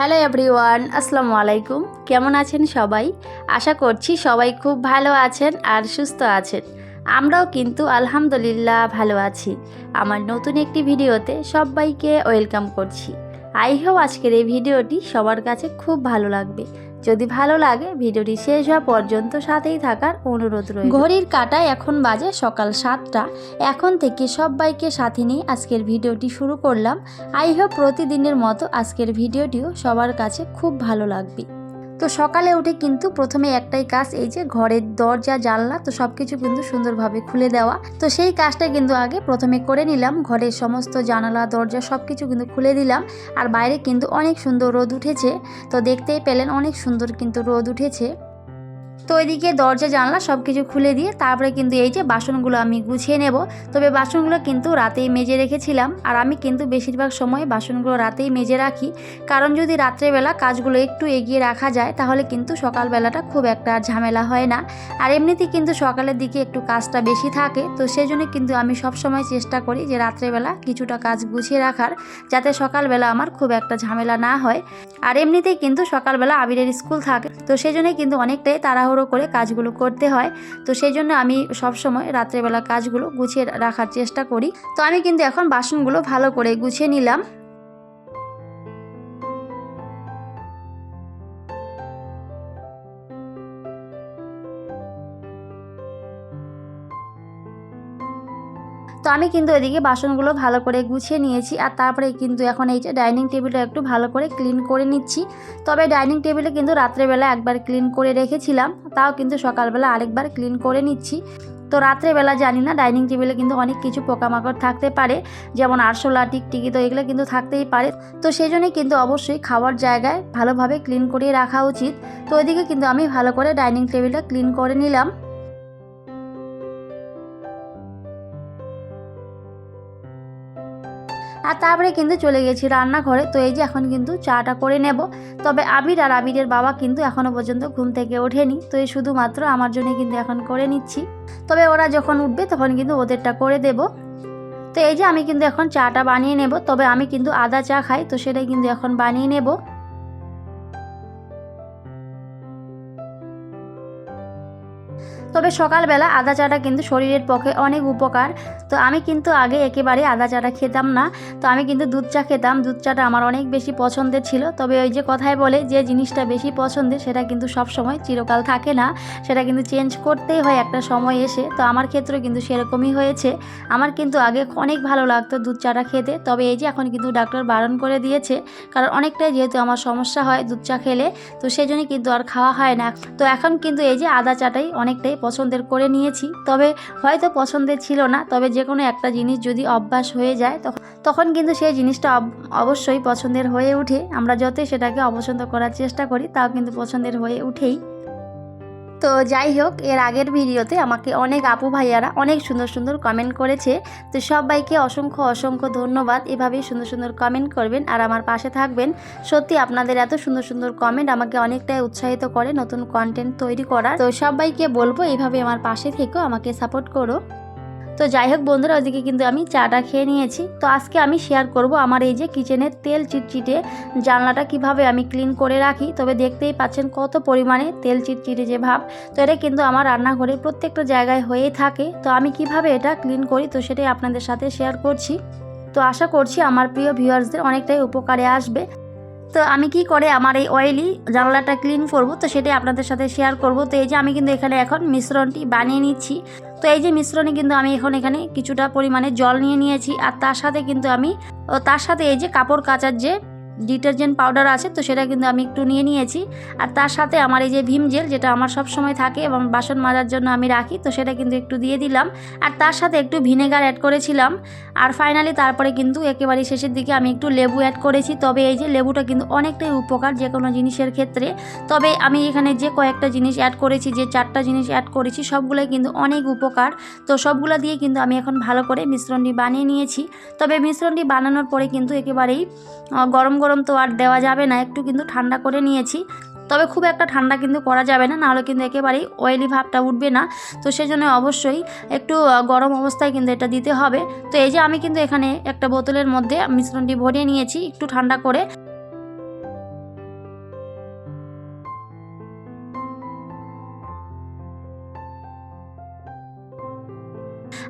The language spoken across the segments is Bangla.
হ্যালো এভরিওয়ান, আসসালামু আলাইকুম। কেমন আছেন সবাই? আশা করছি সবাই খুব ভালো আছেন আর সুস্থ আছেন। আমরাও কিন্তু আলহামদুলিল্লাহ ভালো আছি। আমার নতুন একটি ভিডিওতে সবাইকে ওয়েলকাম করছি। আই হোপ আজকের এই ভিডিওটি সবার কাছে খুব ভালো লাগবে। যদি ভালো লাগে, ভিডিওটি শেষ হওয়া পর্যন্ত সাথেই থাকার অনুরোধ রয়েছে ঘড়ির কাটায় এখন বাজে সকাল সাতটা। এখন থেকে সবাইকে সাথে নিয়ে আজকের ভিডিওটি শুরু করলাম। আই হোপ প্রতিদিনের মতো আজকের ভিডিওটিও সবার কাছে খুব ভালো লাগবে। তো সকালে উঠে কিন্তু প্রথমে একটাই কাজ, এই যে ঘরের দরজা, জানলা, তো সব কিছু কিন্তু সুন্দরভাবে খুলে দেওয়া। তো সেই কাজটা কিন্তু আগে প্রথমে করে নিলাম, ঘরের সমস্ত জানালা, দরজা সব কিছু কিন্তু খুলে দিলাম। আর বাইরে কিন্তু অনেক সুন্দর রোদ উঠেছে, তো দেখতেই পেলেন অনেক সুন্দর কিন্তু রোদ উঠেছে। তো ওইদিকে দরজা, জানলা সব কিছু খুলে দিয়ে তারপরে কিন্তু এই যে বাসনগুলো আমি গুছিয়ে নেব। তবে বাসনগুলো কিন্তু রাতেই মেজে রেখেছিলাম। আর আমি কিন্তু বেশিরভাগ সময় বাসনগুলো রাতেই মেজে রাখি। কারণ যদি রাত্রেবেলা কাজগুলো একটু এগিয়ে রাখা যায়, তাহলে কিন্তু সকালবেলাটা খুব একটা ঝামেলা হয় না। আর এমনিতেই কিন্তু সকালের দিকে একটু কাজটা বেশি থাকে। তো সেই জন্য কিন্তু আমি সব সময় চেষ্টা করি যে রাত্রেবেলা কিছুটা কাজ গুছিয়ে রাখার, যাতে সকালবেলা আমার খুব একটা ঝামেলা না হয়। আর এমনিতেই কিন্তু সকালবেলা আবিরের স্কুল থাকে। তো সেই জন্যই কিন্তু অনেকটাই তাড়াহুড়ো করে কাজগুলো করতে হয়। তো সেই জন্য আমি সবসময় রাত্রেবেলা কাজগুলো গুছিয়ে রাখার চেষ্টা করি। তো আমি কিন্তু এখন বাসনগুলো ভালো করে গুছিয়ে নিলাম। তো আমি কিন্তু এদিকে বাসনগুলো ভালো করে গুছিয়ে নিয়েছি আর তারপরে কিন্তু এখন এই যে ডাইনিং টেবিলটা একটু ভালো করে ক্লিন করে নিচ্ছি। তবে ডাইনিং টেবিলে কিন্তু রাত্রেবেলা একবার ক্লিন করে রেখেছিলাম, তাও কিন্তু সকালবেলা আরেকবার ক্লিন করে নিচ্ছি। তো রাত্রেবেলা জানি না, ডাইনিং টেবিলে কিন্তু অনেক কিছু পোকামাকড় থাকতে পারে, যেমন আরশোলা, টিকটিকি তো এগুলো কিন্তু থাকতেই পারে। তো সেই জন্যই কিন্তু অবশ্যই খাওয়ার জায়গায় ভালোভাবে ক্লিন করে রাখা উচিত। তো ওইদিকে কিন্তু আমি ভালো করে ডাইনিং টেবিলটা ক্লিন করে নিলাম। আর তারপরে কিন্তু চলে গেছি রান্নাঘরে। তো এই যে এখন কিন্তু চাটা করে নেব। তবে আবির আর আবিরের বাবা কিন্তু এখনও পর্যন্ত ঘুম থেকে ওঠেনি। তো এই শুধুমাত্র আমার জন্য কিন্তু এখন করে নিচ্ছি। তবে ওরা যখন উঠবে তখন কিন্তু ওদেরটা করে দেব। তো এই যে আমি কিন্তু এখন চাটা বানিয়ে নেব। তবে আমি কিন্তু আদা চা খাই। তো সেটাই কিন্তু এখন বানিয়ে নেব। তবে সকালবেলা আদা চাটা কিন্তু শরীরের পক্ষে অনেক উপকার। তো আমি কিন্তু আগে একেবারে আদা চাটা খেতাম না। তো আমি কিন্তু দুধ চা খেতাম। দুধ চাটা আমার অনেক বেশি পছন্দের ছিল। তবে ওই যে কথায় বলে যে জিনিসটা বেশি পছন্দের সেটা কিন্তু সব সময় চিরকাল থাকে না। সেটা কিন্তু চেঞ্জ করতেই হয় একটা সময় এসে। তো আমার ক্ষেত্রে কিন্তু সেরকমই হয়েছে। আমার কিন্তু আগে অনেক ভালো লাগতো দুধ চাটা খেতে। তবে এই যে এখন কিন্তু ডাক্তার বারণ করে দিয়েছে। কারণ অনেকটাই যেহেতু আমার সমস্যা হয় দুধ চা খেলে, তো সেই কিন্তু আর খাওয়া হয় না। তো এখন কিন্তু এই যে আদা চাটাই অনেকটাই পছন্দের করে নিয়েছি। তবে হয়তো পছন্দের ছিল না, তবে যে কোনো একটা জিনিস যদি অভ্যাস হয়ে যায় তখন কিন্তু সেই জিনিসটা অব- অবশ্যই পছন্দের হয়ে উঠে আমরা যতই সেটাকে অপছন্দ করার চেষ্টা করি, তাও কিন্তু পছন্দের হয়ে উঠেই তো যাই হোক, এর আগের ভিডিওতে আমাকে অনেক আপু ভাইয়ারা অনেক সুন্দর সুন্দর কমেন্ট করেছে। তো সবাইকে অসংখ্য অসংখ্য ধন্যবাদ। এভাবেই সুন্দর সুন্দর কমেন্ট করবেন আর আমার পাশে থাকবেন। সত্যি আপনাদের এত সুন্দর সুন্দর কমেন্ট আমাকে অনেকটাই উৎসাহিত করে নতুন কন্টেন্ট তৈরি করার। তো সবাইকে বলব, এভাবে আমার পাশে থেকেও আমাকে সাপোর্ট করো। তো যাই হোক বন্ধুরা ওদিকে কিন্তু আমি চাটা খেয়ে নিয়েছি। তো আজকে আমি শেয়ার করব আমার এই যে কিচেনের তেল চিটচিটে জানলাটা কীভাবে আমি ক্লিন করে রাখি। তবে দেখতেই পাচ্ছেন কত পরিমাণে তেল চিটচিটে যে ভাব। তো এটা কিন্তু আমার রান্নাঘরে প্রত্যেকটা জায়গায় হয়েই থাকে। তো আমি কীভাবে এটা ক্লিন করি, তো সেটাই আপনাদের সাথে শেয়ার করছি। তো আশা করছি আমার প্রিয় ভিউয়ার্সদের অনেকটাই উপকারে আসবে। তো আমি কি করে আমার এই অয়েলি জানলাটা ক্লিন করব, তো সেটাই আপনাদের সাথে শেয়ার করব। তো এই যে আমি কিন্তু এখানে এখন মিশ্রণটি বানিয়ে নিচ্ছি। তো এই যে মিশ্রণে কিন্তু আমি এখন এখানে কিছুটা পরিমাণে জল নিয়ে নিয়েছি আর তার সাথে কিন্তু আমি তার সাথে এই যে কাপড় কাচার যে ডিটারজেন্ট পাউডার আছে তো সেটা কিন্তু আমি একটু নিয়ে নিয়েছি। আর তার সাথে আমার এই যে ভীম জেল যেটা আমার সব সময় থাকে এবং বাসন মাজার জন্য আমি রাখি তো সেটা কিন্তু একটু দিয়ে দিলাম। আর তার সাথে একটু ভিনেগার অ্যাড করেছিলাম। আর ফাইনালি তারপরে কিন্তু একেবারে শেষের দিকে আমি একটু লেবু অ্যাড করেছি। তবে এই যে লেবুটা কিন্তু অনেকটাই উপকার যে কোনো জিনিসের ক্ষেত্রে। তবে আমি এখানে যে কয়েকটা জিনিস অ্যাড করেছি যে চারটা জিনিস অ্যাড করেছি সবগুলোই কিন্তু অনেক উপকার। তো সবগুলো দিয়ে কিন্তু আমি এখন ভালো করে মিশ্রণটি বানিয়ে নিয়েছি। তবে মিশ্রণটি বানানোর পরে কিন্তু একেবারেই আহ, গরম গরম তো আর দেওয়া যাবে না, একটু কিন্তু ঠান্ডা করে নিয়েছি। তবে খুব একটা ঠান্ডা কিন্তু করা যাবে না, নাহলে কিন্তু একেবারেই অয়েলি ভাবটা উঠবে না। তো সেজন্য অবশ্যই একটু গরম অবস্থায় কিন্তু এটা দিতে হবে। তো এই যে আমি কিন্তু এখানে একটা বোতলের মধ্যে মিশ্রণটি ভরিয়ে নিয়েছি, একটু ঠান্ডা করে।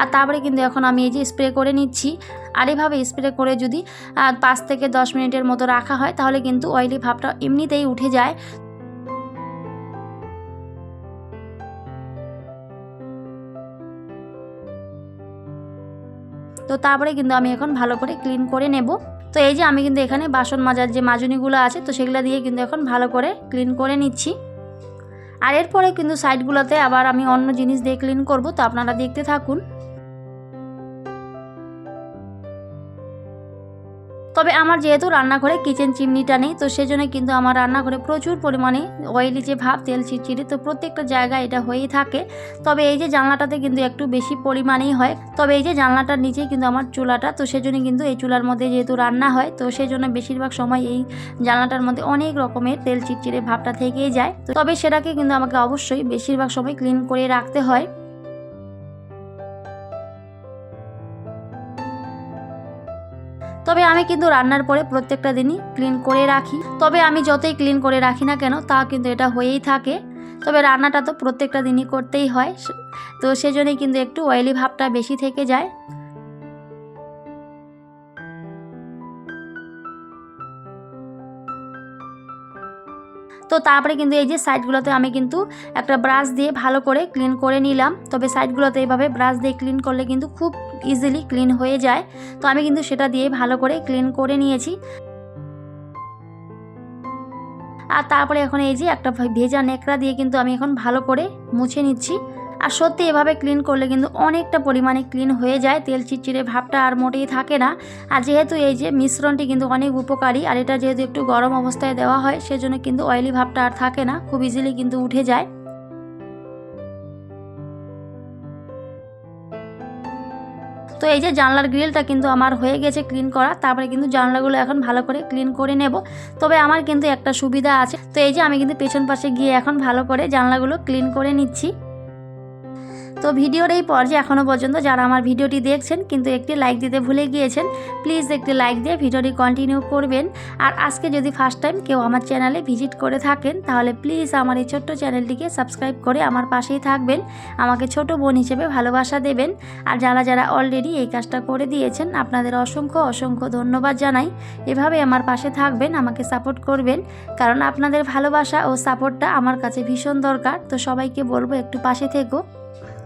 আর তারপরে কিন্তু এখন আমি এই যে স্প্রে করে নিচ্ছি। আর এভাবে স্প্রে করে যদি পাঁচ থেকে দশ মিনিটের মতো রাখা হয়, তাহলে কিন্তু অয়েলি ভাবটা এমনিতেই উঠে যায়। তো তারপরে কিন্তু আমি এখন ভালো করে ক্লিন করে নেব। তো এই যে আমি কিন্তু এখানে বাসন মাজার যে মাজনিগুলো আছে, তো সেগুলো দিয়ে কিন্তু এখন ভালো করে ক্লিন করে নিচ্ছি। আর এরপরে কিন্তু সাইডগুলোতে আবার আমি অন্য জিনিস দিয়ে ক্লিন করব, তো আপনারা দেখতে থাকুন। তবে আমার যেহেতু রান্নাঘরে কিচেন চিমনিটা নেই, তো সেজন্য কিন্তু আমার রান্নাঘরে প্রচুর পরিমাণে অয়েলি যে ভাব, তেল চিটচিটে তো প্রত্যেকটা জায়গায় এটা হয়েই থাকে। তবে এই যে জানলাটাতে কিন্তু একটু বেশি পরিমাণেই হয়। তবে এই যে জানলাটার নিচেই কিন্তু আমার চুলাটা, তো সেজন্য কিন্তু এই চুলার মধ্যে যেহেতু রান্না হয়, তো সেজন্য বেশিরভাগ সময় এই জানলাটার মধ্যে অনেক রকমের তেল চিটচিটে ভাবটা থেকেই যায়। তবে সেটাকে কিন্তু আমাকে অবশ্যই বেশিরভাগ সময় ক্লিন করে রাখতে হয়। তবে আমি কিন্তু রান্নার পরে প্রত্যেকটা দিনই ক্লিন করে রাখি। তবে আমি যতই ক্লিন করে রাখি না কেন, তা কিন্তু এটা হয়েই থাকে। তবে রান্নাটা তো প্রত্যেকটা দিনই করতেই হয়। তো সেজন্যই কিন্তু একটু অয়েলি ভাবটা বেশি থেকে যায়। তো তারপরে কিন্তু এই যে সাইডগুলোতে আমি কিন্তু একটা ব্রাশ দিয়ে ভালো করে ক্লিন করে নিলাম। তবে সাইডগুলোতে এইভাবে ব্রাশ দিয়ে ক্লিন করলে কিন্তু খুব ইজিলি ক্লিন হয়ে যায়। তো আমি কিন্তু সেটা দিয়ে ভালো করে ক্লিন করে নিয়েছি। আর তারপরে এখন এই যে একটা ভেজা নেকড়া দিয়ে কিন্তু আমি এখন ভালো করে মুছে নিচ্ছি। আর সত্যি এভাবে ক্লিন করলে কিন্তু অনেকটা পরিমাণে ক্লিন হয়ে যায়। তেল চিটচিড়ে ভাবটা আর মোটেই থাকে না। আর যেহেতু এই যে মিশ্রণটি কিন্তু অনেক উপকারী, আর এটা যেহেতু একটু গরম অবস্থায় দেওয়া হয়, সেজন্য কিন্তু অয়েলি ভাবটা আর থাকে না, খুব ইজিলি কিন্তু উঠে যায়। তো এই যে জানলার গ্রিলটা কিন্তু আমার হয়ে গেছে ক্লিন করা, তারপরে কিন্তু জানলাগুলো এখন ভালো করে ক্লিন করে নেব। তবে আমার কিন্তু একটা সুবিধা আছে। তো এই যে আমি কিন্তু পেছন পাশে গিয়ে এখন ভালো করে জানলাগুলো ক্লিন করে নিচ্ছি। তো ভিডিওর এই পর্যায়ে এখনও পর্যন্ত যারা আমার ভিডিওটি দেখছেন, কিন্তু একটি লাইক দিতে ভুলে গিয়েছেন প্লিজ একটি লাইক দিয়ে ভিডিওটি কন্টিনিউ করবেন। আর আজকে যদি ফার্স্ট টাইম কেউ আমার চ্যানেলে ভিজিট করে থাকেন, তাহলে প্লিজ আমার এই ছোট্ট চ্যানেলটিকে সাবস্ক্রাইব করে আমার পাশেই থাকবেন। আমাকে ছোট বোন হিসেবে ভালোবাসা দেবেন। আর যারা যারা অলরেডি এই কাজটা করে দিয়েছেন, আপনাদের অসংখ্য অসংখ্য ধন্যবাদ জানাই। এভাবে আমার পাশে থাকবেন, আমাকে সাপোর্ট করবেন। কারণ আপনাদের ভালোবাসা ও সাপোর্টটা আমার কাছে ভীষণ দরকার। তো সবাইকে বলব একটু পাশে থেকো।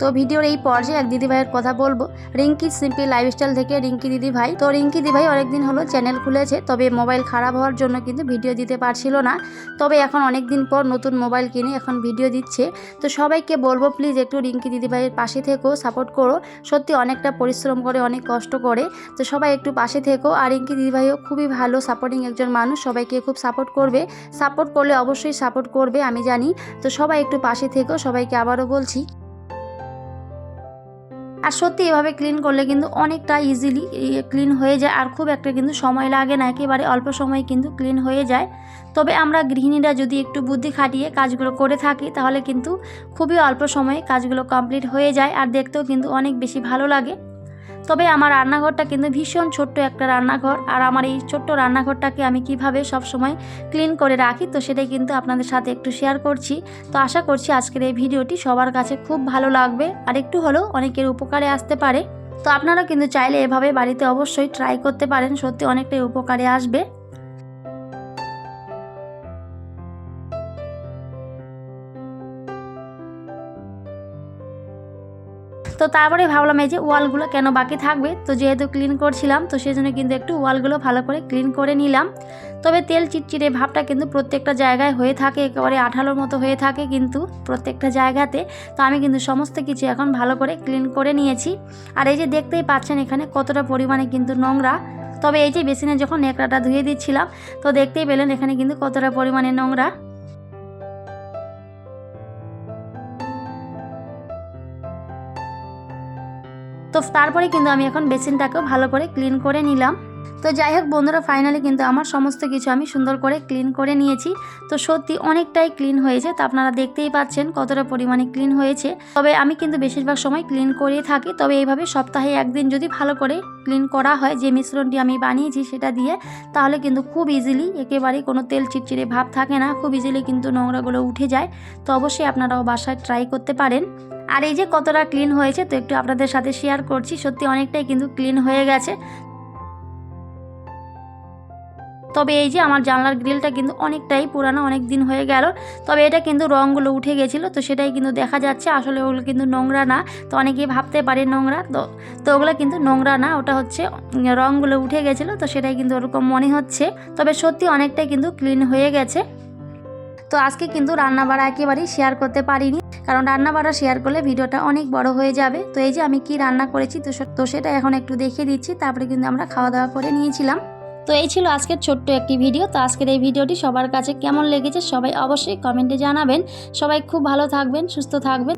তো ভিডিওর এই পর্যায়ে এক দিদিভাইয়ের কথা বলব। রিঙ্কি সিম্পল লাইফস্টাইল থেকে রিঙ্কি দিদিভাই। তো রিঙ্কি দিদিভাই অনেকদিন হলো চ্যানেল খুলেছে, তবে মোবাইল খারাপ হওয়ার জন্য কিন্তু ভিডিও দিতে পারছিল না। তবে এখন অনেক দিন পর নতুন মোবাইল কিনে এখন ভিডিও দিচ্ছে। তো সবাইকে বলব, প্লিজ একটু রিঙ্কি দিদিভাইয়ের পাশে থেকো, সাপোর্ট করো। সত্যি অনেকটা পরিশ্রম করে, অনেক কষ্ট করে। তো সবাই একটু পাশে থেকো। আর রিঙ্কি দিদিভাইও খুবই ভালো সাপোর্টিং একজন মানুষ, সবাইকে খুব সাপোর্ট করবে। সাপোর্ট করলে অবশ্যই সাপোর্ট করবে, আমি জানি। তো সবাই একটু পাশে থেকো, সবাইকে আবারও বলছি। আর সত্যি এভাবে ক্লিন করলে কিন্তু অনেকটা ইজিলি ক্লিন হয়ে যায় আর খুব একটা কিন্তু সময় লাগে না, একেবারে অল্প সময়ে কিন্তু ক্লিন হয়ে যায়। তবে আমরা গৃহিণীরা যদি একটু বুদ্ধি খাটিয়ে কাজগুলো করে থাকি, তাহলে কিন্তু খুবই অল্প সময়ে কাজগুলো কমপ্লিট হয়ে যায় আর দেখতেও কিন্তু অনেক বেশি ভালো লাগে। তবে আমার রান্নাঘরটা কিন্তু ভীষণ ছোট্ট একটা রান্নাঘর। আর আমার এই ছোট্ট রান্নাঘরটাকে আমি কীভাবে সব সময় ক্লিন করে রাখি, তো সেটাই কিন্তু আপনাদের সাথে একটু শেয়ার করছি। তো আশা করছি আজকের এই ভিডিওটি সবার কাছে খুব ভালো লাগবে। আর একটু হলেও অনেকের উপকারে আসতে পারে। তো আপনারা কিন্তু চাইলে এভাবে বাড়িতে অবশ্যই ট্রাই করতে পারেন, সত্যি অনেকটাই উপকারে আসবে। তো তারপরে ভাবলাম এই যে ওয়ালগুলো কেন বাকি থাকবে? তো যেহেতু ক্লিন করছিলাম, তো সেই জন্য কিন্তু একটু ওয়ালগুলো ভালো করে ক্লিন করে নিলাম। তবে তেল চিটচিটে ভাবটা কিন্তু প্রত্যেকটা জায়গায় হয়ে থাকে, একেবারে আঠালোর মতো হয়ে থাকে কিন্তু প্রত্যেকটা জায়গাতে। তো আমি কিন্তু সমস্ত কিছু এখন ভালো করে ক্লিন করে নিয়েছি। আর এই যে দেখতেই পাচ্ছেন এখানে কতটা পরিমাণে কিন্তু নোংরা। তবে এই যে বেসিনে যখন নেকড়াটা ধুয়ে দিচ্ছিলাম, তো দেখতেই পেলেন এখানে কিন্তু কতটা পরিমাণে নোংরা। তো তারপরে কিন্তু আমি এখন বেসিনটাকেও ভালো করে ক্লিন করে নিলাম। তো যাই হোক বন্ধুরা ফাইনালি কিন্তু আমার সমস্ত কিছু আমি সুন্দর করে ক্লিন করে নিয়েছি। তো সত্যি অনেকটাই ক্লিন হয়েছে, তো আপনারা দেখতেই পাচ্ছেন কতটা পরিমাণে ক্লিন হয়েছে। তবে আমি কিন্তু বেশিরভাগ সময় ক্লিন করেই থাকি, তবে এইভাবে সপ্তাহে একদিন যদি ভালো করে ক্লিন করা হয়, যে মিশ্রণটি আমি বানিয়েছি সেটা দিয়ে, তাহলে কিন্তু খুব ইজিলি একেবারেই কোনো তেল চিটচিড়ে ভাব থাকে না, খুব ইজিলি কিন্তু নোংরাগুলো উঠে যায়। তো অবশ্যই আপনারাও বাসায় ট্রাই করতে পারেন। আর এই যে কতটা ক্লিন হয়েছে তো একটু আপনাদের সাথে শেয়ার করছি, সত্যি অনেকটাই কিন্তু ক্লিন হয়ে গেছে। তবে এই যে আমার জানলার গ্রিলটা কিন্তু অনেকটাই পুরানো, অনেক দিন হয়ে গেল। তবে এটা কিন্তু রঙগুলো উঠে গেছিল, তো সেটাই কিন্তু দেখা যাচ্ছে। আসলে ওগুলো কিন্তু নোংরা না, তো অনেকেই ভাবতে পারে নোংরা, তো তো ওগুলো কিন্তু নোংরা না, ওটা হচ্ছে রঙগুলো উঠে গেছিল, তো সেটাই কিন্তু ওরকম মনে হচ্ছে। তবে সত্যি অনেকটাই কিন্তু ক্লিন হয়ে গেছে। তো আজকে কিন্তু রান্নাবাড়া একেবারেই শেয়ার করতে পারিনি। কারণ রান্নাবাড়া শেয়ার করলে ভিডিওটা অনেক বড় হয়ে যাবে। তো এই যে আমি কি রান্না করেছি, তো তো সেটা এখন একটু দেখিয়ে দিচ্ছি। তারপরে কিন্তু আমরা খাওয়া দাওয়া করে নিয়েছিলাম। তো এই ছিল আজকের ছোট্ট একটি ভিডিও। তো আজকের এই ভিডিওটি সবার কাছে কেমন লেগেছে, সবাই অবশ্যই কমেন্টে জানাবেন। সবাই খুব ভালো থাকবেন, সুস্থ থাকবেন।